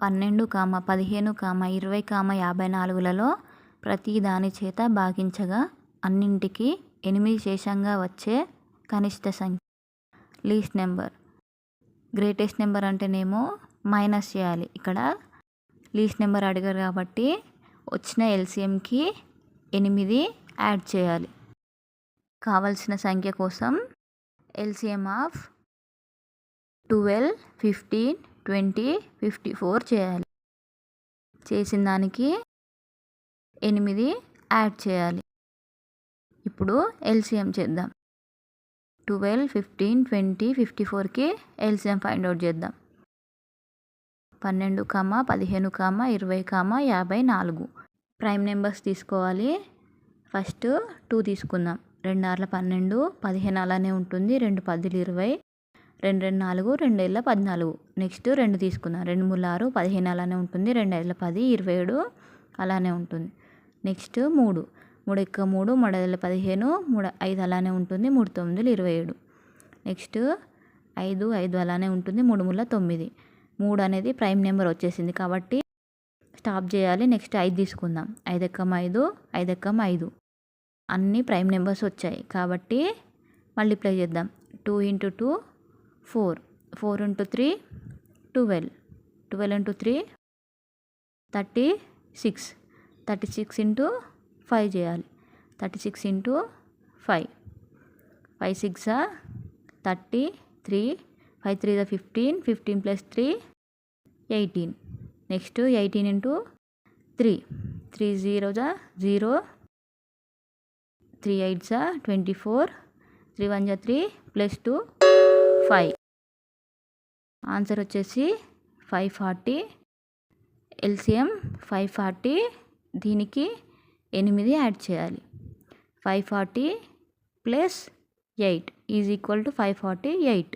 పన్నెండు కామ పదిహేను కామ ఇరవై కామ యాభై నాలుగులలో ప్రతి దాని చేత భాగించగా అన్నింటికి ఎనిమిది శేషంగా వచ్చే కనిష్ట సంఖ్య. Least number. గ్రేటెస్ట్ నెంబర్ అంటేనేమో మైనస్ చేయాలి. ఇక్కడ లీస్ట్ నెంబర్ అడిగారు కాబట్టి వచ్చిన ఎల్సిఎంకి ఎనిమిది యాడ్ చేయాలి. కావలసిన సంఖ్య కోసం LCM of twelve fifteen twenty fifty four చేయాలి. చేసిన దానికి ఎనిమిది యాడ్ చేయాలి. ఇప్పుడు ఎల్సిఎం చేద్దాం. ట్వెల్వ్ ఫిఫ్టీన్ ట్వంటీ ఫిఫ్టీ ఫోర్కి ఎల్సిఎం ఫైండ్ అవుట్ చేద్దాం. పన్నెండు కామ పదిహేను కామ ఇరవై కామ యాభై నాలుగు. ప్రైమ్ నెంబర్స్ తీసుకోవాలి. ఫస్ట్ టూ తీసుకుందాం. రెండు ఆర్ల పన్నెండు పదిహేను అలానే ఉంటుంది. రెండు పదిలు ఇరవై. రెండు రెండు నాలుగు రెండు ఏళ్ళ పద్నాలుగు. నెక్స్ట్ రెండు తీసుకుందాం. రెండు మూడు ఆరు పదిహేను అలానే ఉంటుంది. రెండు ఐదుల పది ఇరవై ఏడు అలానే ఉంటుంది. నెక్స్ట్ మూడు. మూడు ఎక్క మూడు మూడు ఐదుల పదిహేను మూడు ఐదు అలానే ఉంటుంది. మూడు తొమ్మిదిలు ఇరవై ఏడు. నెక్స్ట్ ఐదు ఐదు అలానే ఉంటుంది. మూడు మూల తొమ్మిది. మూడు అనేది ప్రైమ్ నెంబర్ వచ్చేసింది కాబట్టి స్టాప్ చేయాలి. నెక్స్ట్ ఐదు తీసుకుందాం. ఐదు ఎక్కం ఐదు ఐదు ఎక్కం ఐదు. అన్ని ప్రైమ్ నెంబర్స్ వచ్చాయి కాబట్టి మల్టిప్లై చేద్దాం. Two into two four. Four into three twelve. Twelve into three thirty six. Thirty six into five చేయాలి. Thirty six into five. Five six thirty three. Five three the fifteen. Fifteen plus three eighteen. Next eighteen into three. Three zero జా zero. Three eight జా twenty four. Three one జా three plus two. Five. Answer వచ్చేసి five forty LCM five forty దీనికి ఎనిమిది add చేయాలి. Five forty plus eight is equal to five forty eight.